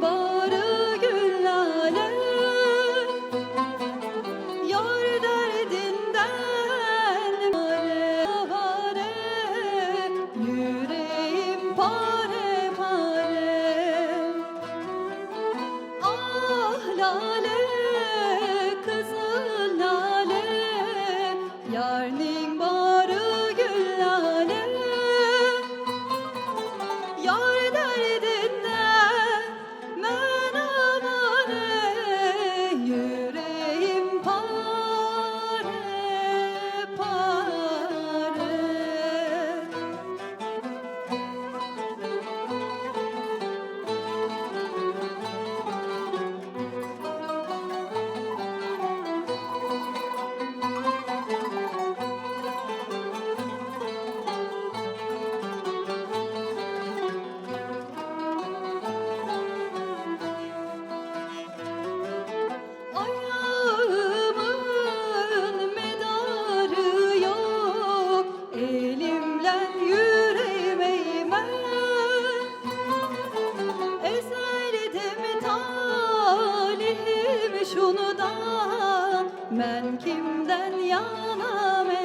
border. şunu da ben kimden yanam